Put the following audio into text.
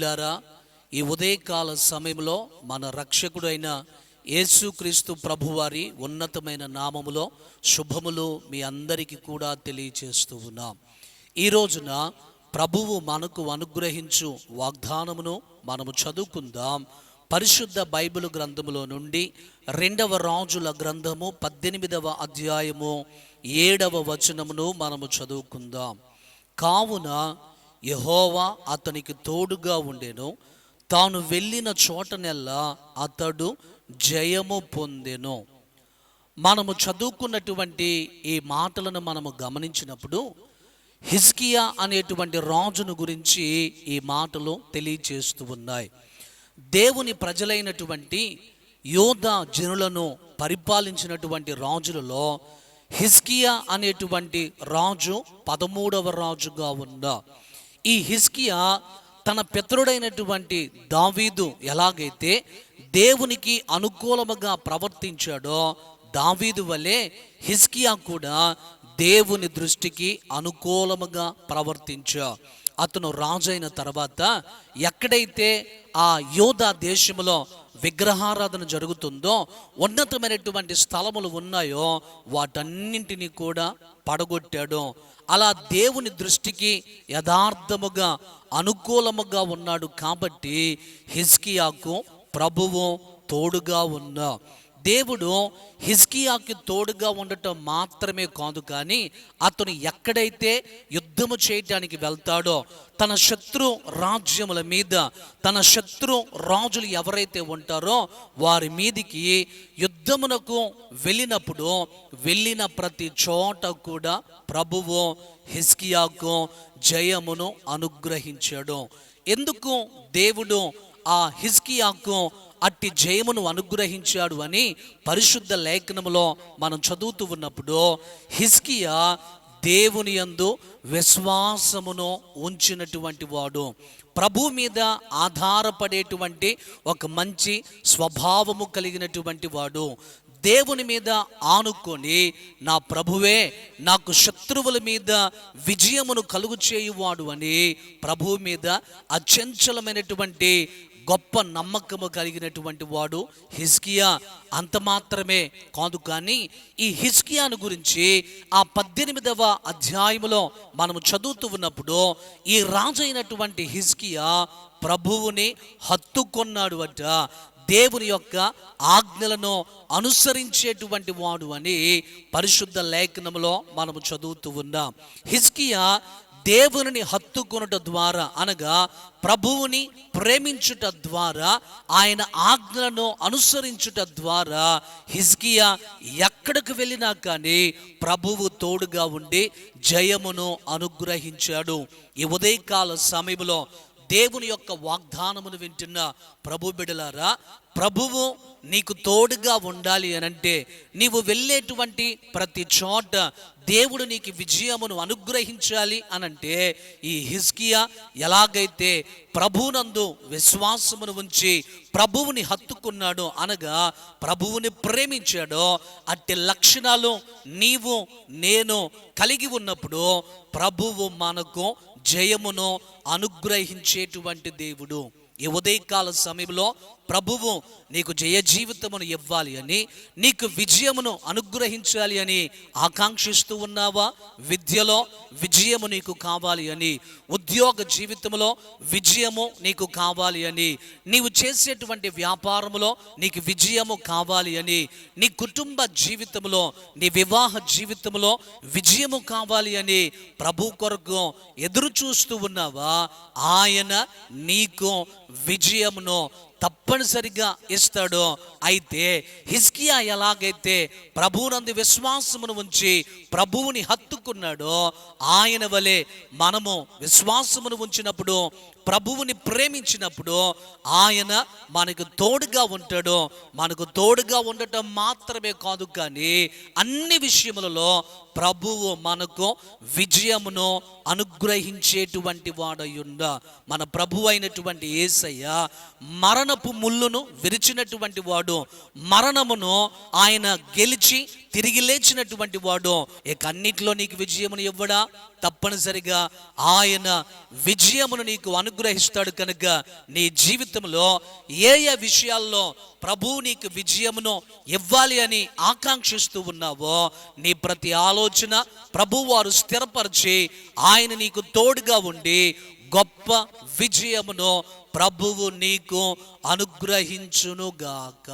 ప్రియులారా ఈ ఉదయకాల సమయంలో మన రక్షకుడైన యేసుక్రీస్తు ప్రభువారి ఉన్నతమైన నామములో శుభములు మీ అందరికీ కూడా తెలియచేస్తూ ఉన్నాం. ఈ రోజున ప్రభువు మనకు అనుగ్రహించు వాగ్దానమును మనము చదువుకుందాం. పరిశుద్ధ బైబిల్ గ్రంథములో నుండి రెండవ రాజుల గ్రంథము పద్దెనిమిదవ అధ్యాయము ఏడవ వచనమును మనము చదువుకుందాం. కావున యహోవా అతనికి తోడుగా ఉండెను. తాను వెళ్ళిన చోటనెల్లా అతడు జయము పొందెను. మనము చదువుకున్నటువంటి ఈ మాటలను మనము గమనించినప్పుడు హిజ్కియా అనేటువంటి రాజును గురించి ఈ మాటలు తెలియచేస్తూ ఉన్నాయి. దేవుని ప్రజలైనటువంటి యోధ జనులను పరిపాలించినటువంటి రాజులలో హిజ్కియా అనేటువంటి రాజు పదమూడవ రాజుగా ఉన్న ఈ హిజ్కియా తన పితరుడైనటువంటి దావీదు ఎలాగైతే దేవునికి అనుకూలముగా ప్రవర్తించాడో దావీదు వలె హిజ్కియా కూడా దేవుని దృష్టికి అనుకూలముగా ప్రవర్తించా అతను రాజైన తర్వాత ఎక్కడైతే ఆ యోధా దేశంలో విగ్రహారాధన జరుగుతుందో ఉన్నతమైనటువంటి స్థలములు ఉన్నాయో వాటన్నింటినీ కూడా పడగొట్టాడు. అలా దేవుని దృష్టికి యథార్థముగా అనుకూలముగా ఉన్నాడు కాబట్టి హిజ్కియాకు ప్రభువు తోడుగా ఉన్నా. దేవుడు హిజ్కియాకి తోడుగా ఉండటం మాత్రమే కాదు కానీ అతను ఎక్కడైతే యుద్ధము చేయటానికి వెళ్తాడో తన శత్రు రాజ్యముల మీద తన శత్రు రాజులు ఎవరైతే ఉంటారో వారి మీదికి యుద్ధమునకు వెళ్ళినప్పుడు వెళ్ళిన ప్రతి చోట కూడా ప్రభువు హిస్కియాకు జయమును అనుగ్రహించాడు. ఎందుకు? దేవుడు ఆ హిస్కియాకు అట్టి జయమును అనుగ్రహించాడు అని పరిశుద్ధ లేఖనములో మనం చదువుతూ ఉన్నప్పుడు హిస్కియా దేవుని యందు విశ్వాసమును ఉంచినటువంటి వాడు. ప్రభు మీద ఆధారపడేటువంటి ఒక మంచి స్వభావము కలిగినటువంటి వాడు. దేవుని మీద ఆనుకొని నా ప్రభువే నాకు శత్రువుల మీద విజయమును కలుగు చేయువాడు అని ప్రభు మీద అచంచలమైనటువంటి గొప్ప నమ్మకము కలిగినటువంటి వాడు హిజ్కియా. అంత మాత్రమే కాదు కానీ ఈ హిజ్కియాను గురించి ఆ పద్దెనిమిదవ అధ్యాయములో మనము చదువుతూ ఉన్నప్పుడు ఈ రాజు అయినటువంటి హిజ్కియా ప్రభువుని హత్తుకొన్నాడు అట. దేవుని యొక్క ఆజ్ఞలను అనుసరించేటువంటి వాడు అని పరిశుద్ధ లేఖనంలో మనము చదువుతూ ఉన్నాం. హిజ్కియా దేవుని హత్తుకొనుట ద్వారా అనగా ప్రభువుని ప్రేమించుట ద్వారా ఆయన ఆజ్ఞలను అనుసరించుట ద్వారా హిజ్కియా ఎక్కడికి వెళ్ళినా కానీ ప్రభువు తోడుగా ఉండి జయమును అనుగ్రహించాడు. ఈ ఉదయకాల సమయంలో దేవుని యొక్క వాగ్దానమును వింటున్న ప్రభు బిడలారా ప్రభువు నీకు తోడుగా ఉండాలి అనంటే నీవు వెళ్ళేటువంటి ప్రతి చోట దేవుడు నీకు విజయమును అనుగ్రహించాలి అనంటే ఈ హిజ్కియా ఎలాగైతే ప్రభునందు విశ్వాసమును ఉంచి ప్రభువుని హత్తుకున్నాడో అనగా ప్రభువుని ప్రేమించాడో అట్టి లక్షణాలు నీవు నేను కలిగి ఉన్నప్పుడు ప్రభువు మనకు జయమును అనుగ్రహించేటువంటి దేవుడు. ఈ ఉదయకాల సమయంలో ప్రభువు నీకు జయ జీవితమును ఇవ్వాలి అని నీకు విజయమును అనుగ్రహించాలి అని ఆకాంక్షిస్తూ ఉన్నావా? విద్యలో విజయము నీకు కావాలి అని ఉద్యోగ జీవితంలో విజయము నీకు కావాలి అని నీవు చేసేటువంటి వ్యాపారములో నీకు విజయము కావాలి అని నీ కుటుంబ జీవితంలో నీ వివాహ జీవితంలో విజయము కావాలి అని ప్రభు కొరకు ఎదురు చూస్తూ ఉన్నావా? ఆయన నీకు విజయమును తప్పనిసరిగా ఇస్తాడో. అయితే హిస్కియా ఎలాగైతే ప్రభువునందు విశ్వాసమును ఉంచి ప్రభువుని హత్తుకున్నాడో ఆయన వలె మనము విశ్వాసమును ఉంచినప్పుడు ప్రభువుని ప్రేమించినప్పుడు ఆయన మనకు తోడుగా ఉంటాడు. మనకు తోడుగా ఉండటం మాత్రమే కాదు కానీ అన్ని విషయములలో ప్రభువు మనకు విజయమును అనుగ్రహించేటువంటి వాడయుండ మన ప్రభు అయినటువంటి ఏసయ్య మరణపు ముళ్ళును విరిచినటువంటి వాడు. మరణమును ఆయన గెలిచి తిరిగి లేచినటువంటి వాడు ఇక అన్నిట్లో నీకు విజయమును ఇవ్వడా? తప్పనిసరిగా ఆయన విజయమును నీకు అనుగ్రహిస్తాడు కనుక నీ జీవితంలో ఏ ఏ విషయాల్లో ప్రభు నీకు విజయమును ఇవ్వాలి అని ఆకాంక్షిస్తూ ఉన్నావో నీ ప్రతి ఆలోచన ప్రభు వారు స్థిరపరిచి ఆయన నీకు తోడుగా ఉండి గొప్ప విజయమును ప్రభువు నీకు అనుగ్రహించునుగాక.